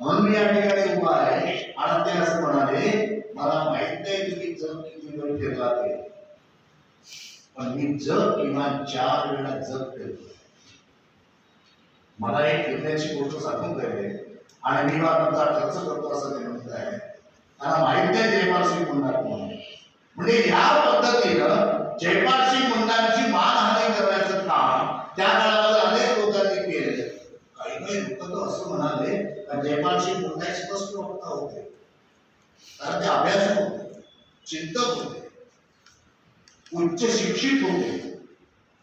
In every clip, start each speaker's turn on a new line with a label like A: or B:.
A: म्हणून मी या ठिकाणी उभा आहे. आणि ते असं म्हणाले मला माहीत नाही तुम्ही जग किती वेळ फिरला ते पण मी जग किमान चार वेळा जग फिरतो मला एक फिरण्याची गोष्ट सांगून राहिले आणि मी माझा खर्च करतो असं ते म्हणत आहे. त्यांना माहीत नाही जयपाल सिंग मुंडा कोण म्हणजे या पद्धतीनं जयपाल सिंग मुंडांची मानहानी करण्याचं काम त्या काळामध्ये तर असं म्हणाले का जयपाल सिंग मुंडा एक स्पष्ट वक्ता होते. कारण ते अभ्यासक होते चिंतक होते उच्च शिक्षित होते.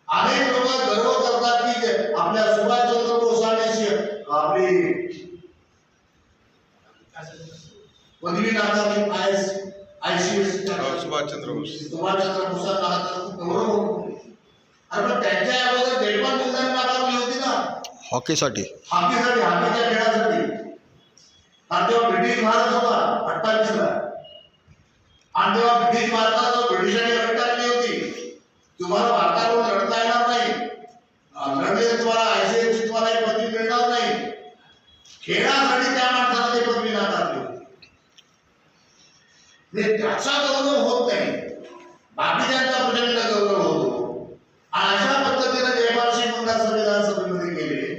A: अनेक लोक गर्व करतात की आपल्या सुभाषचंद्र बोस आणि आपली पदवी नाकारली I S I C S
B: Subhashchandra Bose.
A: Subhashchandra बोसांना हा गौरव होतो अरे पण त्यांच्या अगोदर जयपाल मुंडांनी नाकारली होती ना
C: हॉकीसाठी.
A: हॉकीसाठी हॉकीच्या खेळासाठी. आणि तेव्हा ब्रिटिश भारत होता अठ्ठावीसला आणि तेव्हा ब्रिटिश भारताला ब्रिटिशांनी लढत टाकली होती. तुम्हाला भारताकडून लढता येणार नाही. लढले तुम्हाला आयसीएफची तुम्हाला एक पदवी मिळणार नाही. खेळासाठी त्या माणसाला ते पदवी नाकारली होती. म्हणजे त्याचा गौरव होत नाही. बाकीच्या प्रचंड गौरव होतो आणि अशा पद्धतीने जयपाल सिंग मुंडा संविधान सभेमध्ये गेले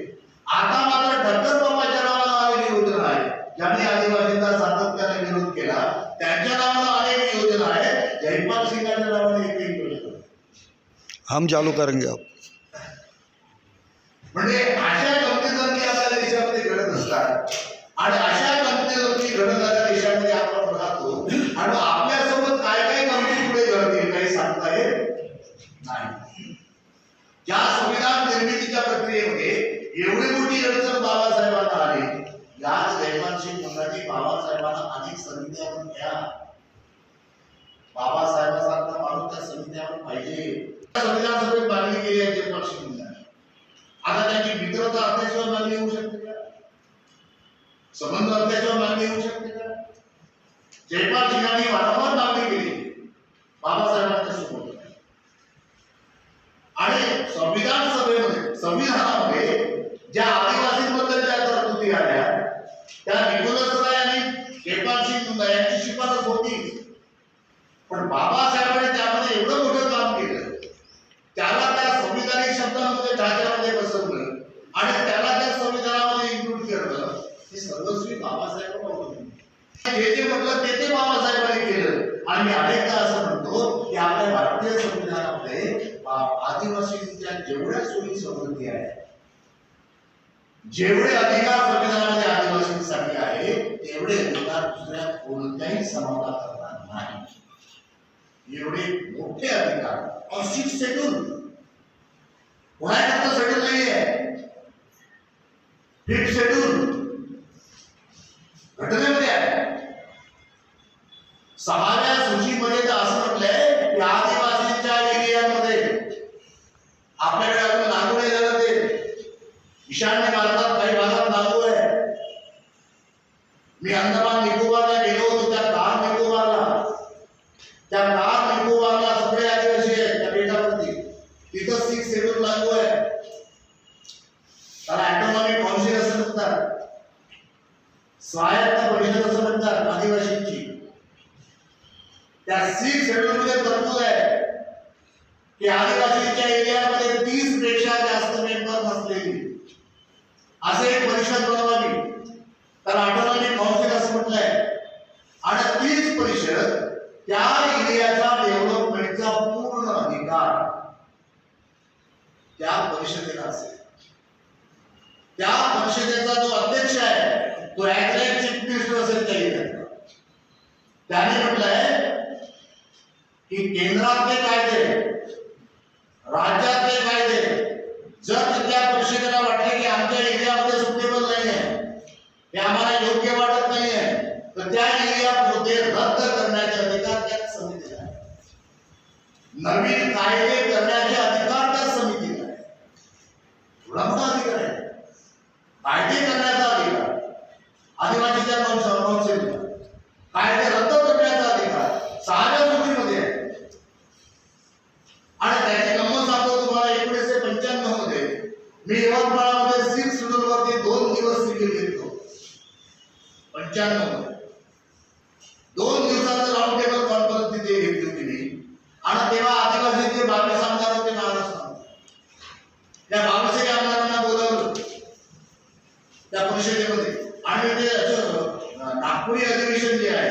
A: आता मात्र ठक्कर बाबाच्या नावानं आलेली योजना आहे ज्यांनी आदिवासींचा सातत्याने विरोध केला त्यांच्या नावानं अनेक योजना आहेत जयपाल सिंगाच्या नावाने एक एक योजना आहे.
C: हम चालू करेंगे अब
A: म्हणजे अशा गमती आपल्या देशामध्ये घडत असतात आणि अशा गमती घडत असल्या देशामध्ये आपण राहतो आणि आपल्यासोबत काय काय गमती पुढे घडतील काही सांगता येत नाही. या संविधान निर्मितीच्या प्रक्रियेमध्ये एवढी मोठी अडचण बाबासाहेबांना आली. याच जयपाल मुलाची बाबासाहेबांना अनेक समित्या आपण घ्या. बाबासाहेबांसारखा माणूस त्या समित्यावर पाहिजे. संविधान सभेत मागणी केली आहे जयपाल सिंग आता त्यांची मित्रता असल्याशिवाय मागणी होऊ शकते का? संबंध असल्याशिवाय मागणी होऊ शकते का? जयपाल सिंगांनी वारंवार मागणी केली बाबासाहेबांच्या सोबत आणि संविधान सभेमध्ये संविधानामध्ये ज्या आदिवासींबद्दल ज्या तरतुदी आल्या त्या निकोलस राय आणि जयपाल सिंग यांची शिफारस होती. पण बाबा त्यामध्ये एवढं मोठं काम केलं त्याला त्या संविधानिक शब्दांमध्ये ढाच्यामध्ये बसवलं आणि त्याला त्या संविधानामध्ये इन्क्लूड केलं हे सर्वस्वी बाबासाहेब होते जे जे म्हटलं ते ते बाबासाहेबांनी केलं. आणि अनेकदा असं म्हणतो की आपल्या भारतीय संविधानामध्ये आदिवासींच्या जेवढ्या सोयी समृद्धी आहे जेवढे अधिकार संविधानामध्ये आदिवासींसाठी आहे तेवढे अधिकार दुसऱ्या कोणत्याही समाजाकरता नाही. एवढे मोठे अधिकार सिक्स शेड्यूल कोणाकरता शेड्यूल नाही आहे फिफ्थ शेड्यूल. घटनेमध्ये आहे. सहाव्या सूचीमध्ये तर असं म्हटलंय की आदिवासींच्या एरियामध्ये आपल्याकडे अजून लागू नाही झालं ते. ईशान्य भारतात काही भागात लागू आहे. मी अंदमान निकोबारला गेलो होतो त्या कार निकोबारला. त्या कार निकोबारला सगळे आदिवासी आहेत त्या बेटावरती. तिथं सिक्स शेड्यूल लागू आहे त्याला ॲटोनॉमी काउन्सिल असं म्हणतात स्वायत्त परिषद असं म्हणतात आदिवासींची. त्या सिक्स शेड्यूलमध्ये तरतूद आहे. की आदिवासींच्या एरियामध्ये तीसपेक्षा जास्त मेंबर नसलेली असे एक परिषद बनवावी तर ऑटोनॉमी काउन्सिल असं म्हटलंय. आणि तीच परिषद त्या एरियाचा डेव्हलपमेंटचा पूर्ण अधिकार त्या परिषदेला असेल. त्या परिषदेचा जो अध्यक्ष आहे तो ऍक्झॅक्ट चीफ मिनिस्टर असेल त्या त्याने म्हटलंय की केंद्रातले कायदे राज्यातले कायदे जर त्या परिषदेला वाटले की आमच्या एरियामध्ये सुटेबल नाही आहे हे आम्हाला योग्य वाटत नाही आहे तर त्या एरियामध्ये रद्द करण्याचे अधिकार त्या समितीला आहे नवीन कायदे करण्याचे अधिकार त्या समितीला आहे एवढा मोठा अधिकार आहे. कायदे करण्याचा अधिकार आदिवासीच्या काउन्सिलला कायदे रद्द करण्याचा अधिकार सहाव्या सूचीमध्ये आहे आणि त्याची गंमत सांगतो तुम्हाला एकोणीसशे पंच्याण्णवमध्ये मी यवतमाळमध्ये सिक्स शेड्यूल वरती दोन दिवस सिरियल घेतलो पंच्याण्णवमध्ये दोन दिवसाचं राऊंड टेबल कॉन्फरन्स तिथे घेतली होती मी आणि तेव्हा आदिवासीचे बावीस आमदार होते महाराष्ट्रात त्या बावीसही आमदारांना बोलावलं त्या परिषदेमध्ये आणि ते असं, अं, नागपुरी अधिवेशन जे आहे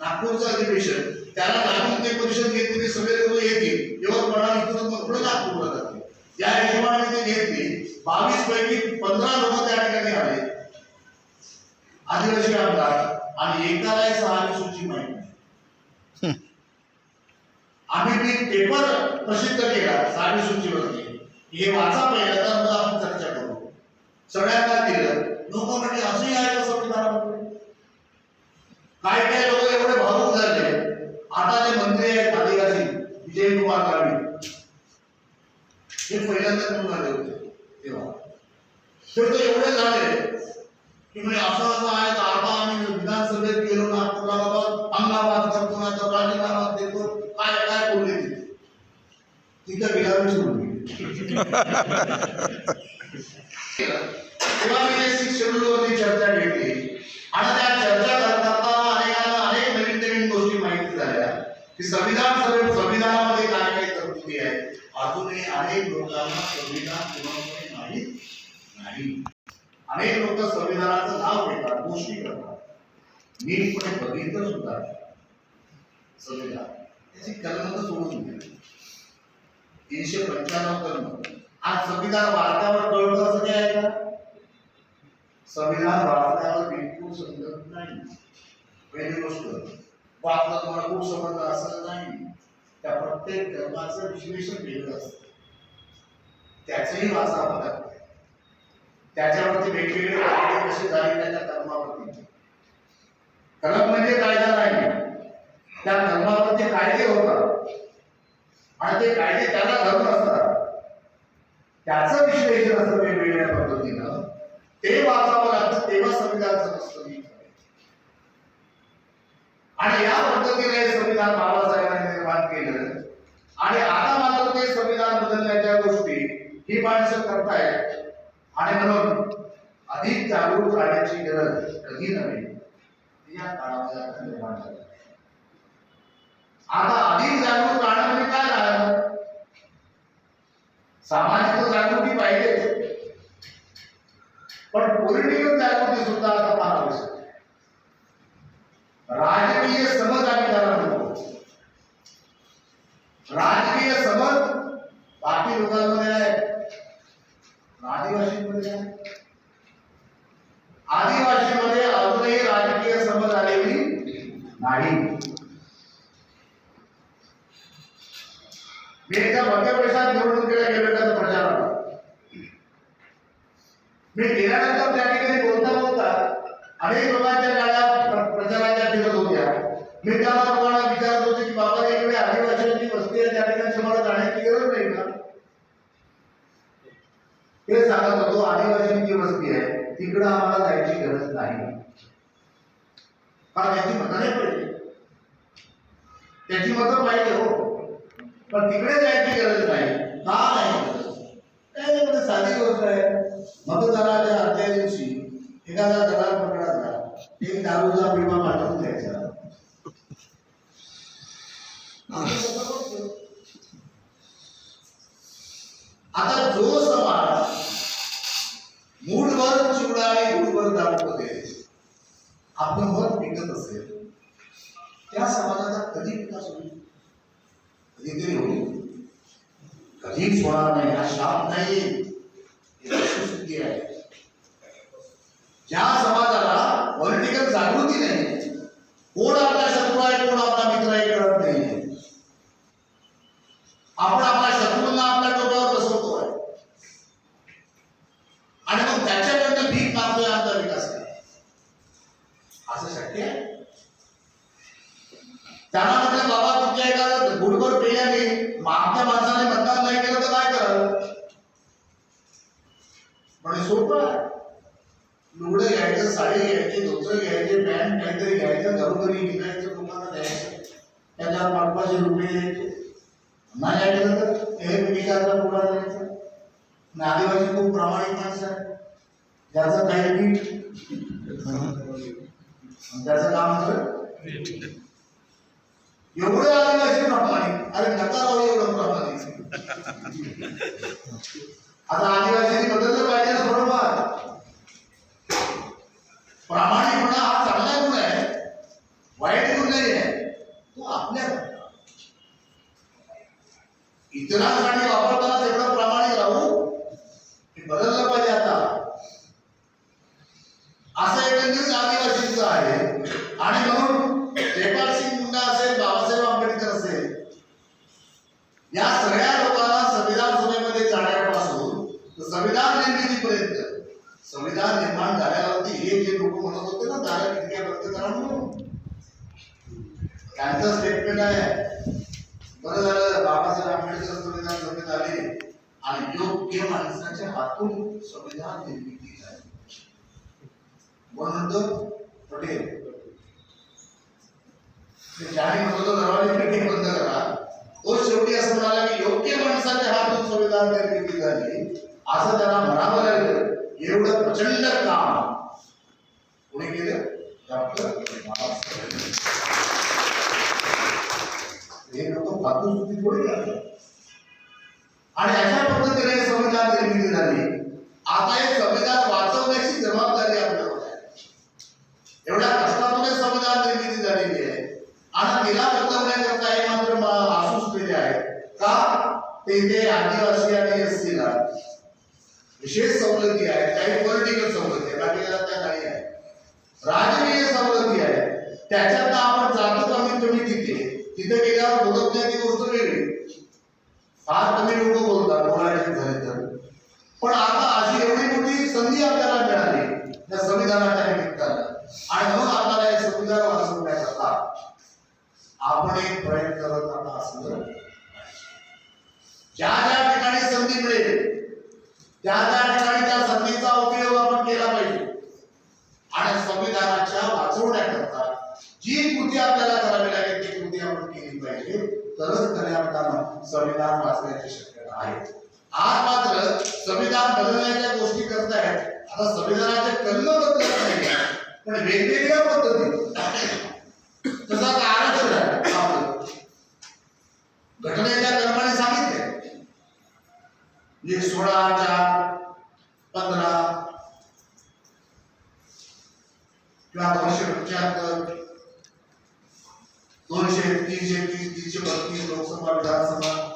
A: नागपूरचं अधिवेशन त्याला लागून ते परिषद घेतली ते सगळे लोक येतील यवतमाळ इथून मग पुढे नागपूरला जातील या हिशोबाने ते घेतली बावीस पैकी पंधरा लोक त्या ठिकाणी आले आदिवासी आमदार. आणि एकालाही सहावी सूची माहिती. आम्ही ती पेपर प्रसिद्ध केला सहावी सूचीवरती हे वाचा पहिलं तर मग आपण चर्चा करू. सगळ्यांना दिलं लोक म्हणजे असंही आहे का संविधानामध्ये काय काय लोक एवढे भावूक झाले. आता जे मंत्री आहेत आदिवासी विजय कुमार गावी हे पहिल्यांदा आले होते? तेव्हा. ते तर एवढे झाले. म्हणजे असं असं आहे तर आता आम्ही विधानसभेत गेलो नागपूरला बाबा अंगाबाद करतो ना तर राजीनामा देतो काय काय बोलले तिथे गेल्यावर सोडून तेव्हा मी सिक्स शेड्यूल वरती चर्चा घेतली आणि त्या चर्चा करताना अनेकांना अनेक नवीन नवीन गोष्टी माहिती झाल्या की संविधान सभे संविधानामध्ये काय काय तरतुदी आहे अजूनही अनेक लोकांना संविधान पूर्णपणे माहीत नाही। अनेक लोक संविधानाचं नाव घेतात गोष्टी करतात. नीटपणे बघितलं सुद्धा संविधान. त्याची कलम सोडून दिली. तीनशे पंच्याण्णव कलम. आज संविधान वाचल्यावर कळतं असं काय आहे का? संविधान वाचल्यावर बिलकुल समजत नाही. पहिली गोष्ट वाचलं तुम्हाला खूप समजलं असं नाही? त्या प्रत्येक धर्माचं विश्लेषण वेगळं असतं. त्याचंही वाचावं लागतं. त्याच्यावरती वेगवेगळे कायदे कसे झाले त्याच्या धर्मावरती. कलम म्हणजे कायदा नाही. त्या धर्मावरती कायदे होतात. आणि ते कायदे त्याला धर्म असतात. त्याचं विश्लेषण असं वेगवेगळ्या पद्धतीनं ते वाचावं लागतं तेव्हा संविधान समजतं आणि या पद्धतीने हे संविधान बाबासाहेबांनी निर्माण केलं. आणि आता मात्र ते संविधान बदलण्याच्या गोष्टी ही माणसं करतायत. आणि म्हणून अधिक जागरूक राहण्याची गरज कधी नव्हे या काळामध्ये निर्माण झाली. आता अधिक जागरूक राहणं म्हणजे काय राहणं? सामाजिक जागृती पाहिजे पण पॉलिटिकल जागृती सुद्धा आता फार आवश्यक राजकीय समज आम्ही त्याला म्हणतो राजकीय समज बाकी लोकांमध्ये आहे आदिवासींमध्ये आहे आदिवासीमध्ये अजूनही राजकीय समज आलेली नाही मी एकदा मध्य प्रदेशात निवडणुकीला गेलो त्या प्रचाराला मी गेल्यानंतर त्या ठिकाणी बोलता बोलता अनेक लोकांच्या गाड्या प्रचाराच्या फिरत होत्या. मी त्या लोकांना विचारत होते की बाबा इकडे आदिवासींची वस्ती आहे त्या ठिकाणी तुम्हाला जाण्याची गरज नाही का? ते सांगत होतो आदिवासींची वस्ती आहे तिकडं आम्हाला जायची गरज नाही. कारण त्याची मतं नाही पाहिजे त्याची मतं पाहिजे हो. पण तिकडे जायची गरज नाही का नाही? काय म्हणजे साधी गोष्ट आहे. मतदानाच्या आदल्या दिवशी एखादा एक दारूचा विमा पाठवून द्यायचा. आता जो समाज मूठभर चिवडा आणि गुडभर दारूमध्ये आपलं मत विकत असेल त्या समाजाचा कधी विकास होईल? कधीतरी होईल. कधीच होणार नाही हा शाप नाही आहे. ज्या समाजाला पॉलिटिकल जागृती नाही कोण आपला शत्रू आहे कोण आपला मित्र आहे कळत नाही आपण आपल्या शत्रूंना आपल्या डोक्यावर बसवतो आणि मग त्याच्याकडनं भीक मागतोय आमचा विकास असं शक्य आहे? त्यांना म्हटलं बाबा तुमच्या एका गुडभर पेल्याने मागच्या माणसाने मतदान नाही केलं तर काय करावं? म्हणजे सोपं आहे. लुगडं घ्यायचं साडी घ्यायची धोतर घ्यायचे पॅन्ट काहीतरी घ्यायचं घरोघरी विकायचं तुम्हाला द्यायचं. त्याच्यावर पाच पाचशे रुपये द्यायचे. नाही ऐकलं तर हे विकायचा पुढा द्यायचा आणि आदिवासी खूप प्रामाणिक माणसं आहे ज्याचं काही पीठ त्याचं काम कर एवढं आदिवासी प्रामाणिक अरे नका राहू एवढं प्रामाणिक आता आदिवासी बदललं पाहिजे ना थोडंफार प्रामाणिकपणा हा चांगला गुण आहे वाईट गुण नाही आहे तो आपल्या इतरांसाठी वापरताना तेवढं प्रामाणिक राहू हे बदललं पाहिजे आता असं एकंदरीत आदिवासींचं आहे आणि म्हणून जयपाल सिंग मुंडा असेल बाबासाहेब आंबेडकर असेल या सगळ्या लोकांना संविधान सभेमध्ये जाण्यापासून तर संविधान निर्मितीपर्यंत संविधान निर्माण झाल्यावरती हे जे लोक म्हणत होते ना दारा खिडक्या बंद करा म्हणून त्यांचं स्टेटमेंट आहे बरं झालं बाबासाहेब आंबेडकर संविधान सभेत आले आणि योग्य माणसाच्या हातून संविधान निर्मिती झाली कोण म्हणतो पटेल ते ज्याने म्हणत दरवाजे बंद करा तो शेवटी असं म्हणाला की योग्य माणसाच्या हातून संविधान निर्मिती झाली असं त्याला म्हणावं लागलं एवढं प्रचंड काम कोणी केलं डॉक्टर हे लोक फालतू सुट्टी थोडी करतात आणि अशा पद्धतीने संविधान निर्मिती झाली आता हे संविधान वाचवण्याची जबाबदारी आपल्यावर आहे एवढ्या कष्टातून हे संविधान निर्मिती झालेली आहे आणि तिला बदलवण्याकरता हे मात्र म- आसूसलेले आहेत का ते ते आदिवासी आणि एससीला विशेष आहे काही पॉलिटिकल सवलती आहे बाकी त्या आहे राजकीय सवलती आहे. त्याच्यात आपण जातो कमीत कमी तिथे? तिथे गेल्यावर बोलत नाही ती गोष्ट वेगळी. फार कमी लोक बोलतात बोलायचे झाले तर पण आता अशी एवढी मोठी संधी आपल्याला मिळाली या संविधानाच्या निमित्तानं आणि म्हणून आपल्याला हे संविधान वाचवण्याकरता आपण एक प्रयत्न करत आता असलं ज्या ज्या ठिकाणी संधी मिळेल त्या त्या ठिकाणी त्या संधीचा उपयोग आपण केला पाहिजे आणि संविधानाच्या वाचवण्याकरता जी कृती आपल्याला करावी लागेल ती कृती आपण केली पाहिजे तरच खऱ्या अर्थानं संविधान वाचण्याची शक्यता आहे. आज मात्र संविधान बदलण्याच्या गोष्टी करतायत आता संविधानाचे कलम बदलत नाही पण वेगवेगळ्या पद्धती. तसं आता आरक्षण आहे. आपलं घटनेच्या कलमाने सांगितले. म्हणजे सोळा चार पंधरा किंवा दोनशे पंच्याहत्तर दोनशे तीनशे तीस तीनशे बत्तीस लोकसभा विधानसभा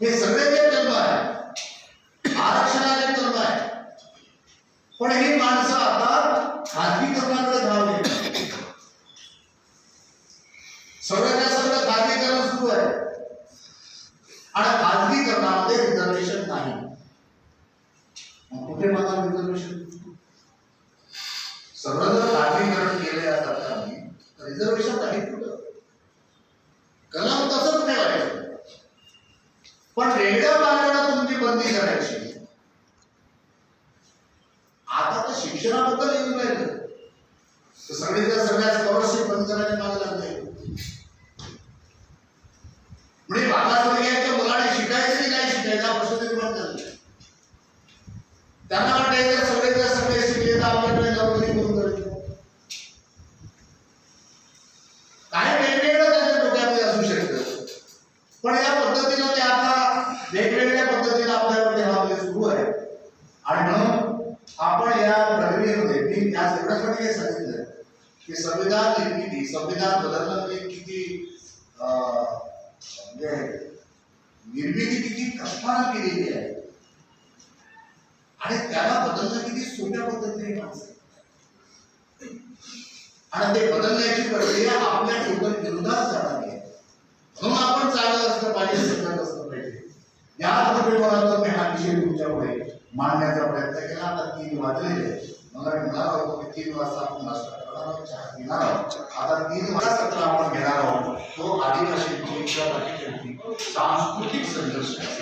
A: हे सगळे जे कलम आहे आरक्षणाचे कलम आहे पण ही माणसं आता खाजगीकरणाकडे धाव घेतात. सगळ्याच्या सगळं खाजगीकरण सुरू आहे. आणि खाजगीकरणामध्ये रिझर्वेशन नाही. कुठे माझा रिझर्वेशन सगळं जर खाजगीकरण केले या रिझर्वेशन नाही कुठं? कलम तसं पण रेडिओ मार्गाने तुमची बंदी करायची. आता तर शिक्षणाबद्दल येऊन राहिलं तर सगळीच्या सगळ्या स्कॉलरशिप बंद करायला मागे लागले म्हणजे मागासवर्गीयांच्या मुलाने शिकायचं की नाही शिकायचा प्रश्न निर्माण झाला त्यांना वाटायचं सगळे जर सगळे शिकले तर आपल्याकडे नोकरी करून जाईल काय वेगवेगळं त्यांच्या डोक्यामध्ये असू शकतं पण या पद्धतीनं ते आता वेगवेगळ्या पद्धतीने आपल्याकडे हा आपले सुरू आहे आणि म्हणून आपण या प्रक्रियेमध्ये मी या एवढ्यासाठी हे सांगितलं की संविधान निर्मिती संविधान बदलणं म्हणजे किती अं, म्हणजे निर्मिती किती कष्टानं केलेली आहे. आणि त्याला बदलणं किती सोप्या पद्धतीने माणसं. आणि ते बदलण्याची प्रक्रिया आपल्या टोटल विरोधात जाणार आहे. म्हणून आपण चालत असलं पाहिजे सगळं असलं पाहिजे. या दृष्टिकोनातून मी हा विषय तुमच्यापुढे मांडण्याचा प्रयत्न केला. आता तीन वाजलेले मला मिळाला होतो की तीन वाजता आपण आता तीन वाजता सत्र आपण घेणार आहोत. तो आदिवासी सांस्कृतिक संघर्ष.